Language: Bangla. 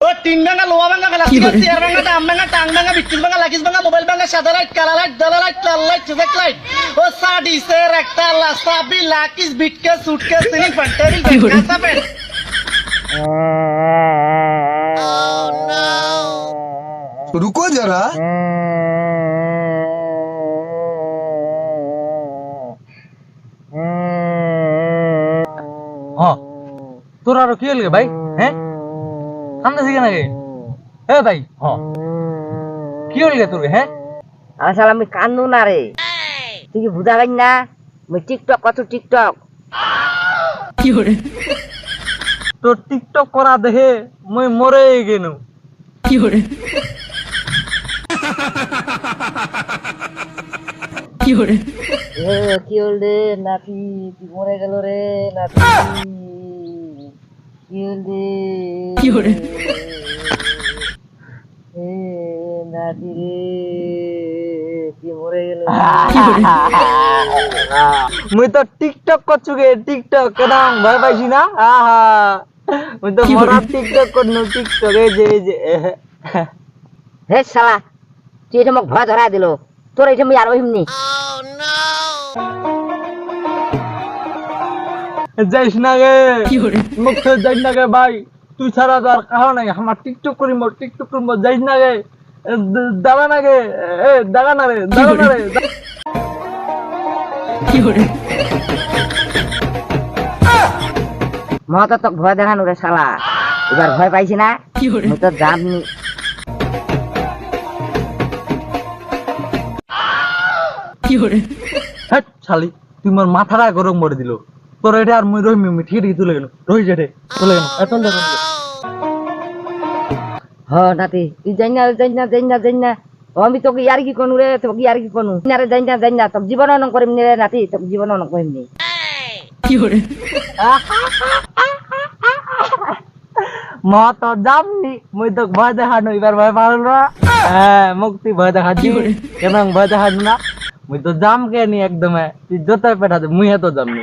ও টিন ভাঙা লোহা ভাঙা প্লাস্টিক চেয়ার ভাঙা দাম ভাঙা টাং ভাঙা বিটকুল ভাঙা লাকিস ভাঙা মোবাইল ভাঙা সাদা লাইট কালা লাইট দালা লাইট লাল লাইট সুজেক লাইট ও সাডি সের একটা লাসাবি লাকিস বিটকে সুটকে সিলিং ফ্যান্টারি কাঁচা প্যান্ট रुको जरा হ তোর আরো কি হল ভাই হ্যাঁ কান্দা শিখে নাকি? হে ভাই হ। কি হল তোর হ্যাঁ? আসলে আমি কান্দু না রে। তুই কি বুঝা পাই না? মই টিকটক কত টিকটক। তোর টিকটক করা দেখে মই মরে গেল এ, কি হল রে? নাতি মরে গেল রে নাতি। কি হল রে? এ, নাতি রে তুই মরে গেল? মুই তো টিকটক করছু গে টিকটক কেদাম ভয় পাইছি না? আহা। মুই তো মরা টিকটক করনু টিকটক এই যে এই যে। হে শালা তুই এটা মোক ভয় ধরা দিল। তোর এটা মুই আরও হিমনি যাইস না গে। মুখ তো যাইস না গে ভাই। তুই ছাড়া তো আর কাহো নাই। আমার টিকটক করিম টিকটক করিম যাইস না গে। দাঁড়া না গে। এ দাঁড়া না রে দাঁড়া না রে। মত তোক ভয় দেখানো রে শালা। এবার ভয় পাইছি না? তো যামনি হ্যাট শালি তুই মোর মাথাটা গরম করে দিল। তোর এটা আর মুই রহিমি মুই ঠিক তুলে গেল রহি যেটে চলে গেল এত হ নাতি তুই যাই না যাই না যাই না যাই না। ও, আমি তোকে ইয়ার কি কোনু রে তোকে ইয়ার কি কোনু? না রে যাই না যাই না। তোকে জীবন অন করিম নি রে নাতি তোকে জীবন অন করিম নি। মা তো যামনি মুই তো ভয় দেখানো এবার ভয় পারল না। হ্যাঁ মুক্তি ভয় দেখাচ্ছি। কেমন ভয় দেখাচ্ছি না? মুই তো জাম কে নি একদম? তুই যত পেটাতে মুই তো জামনি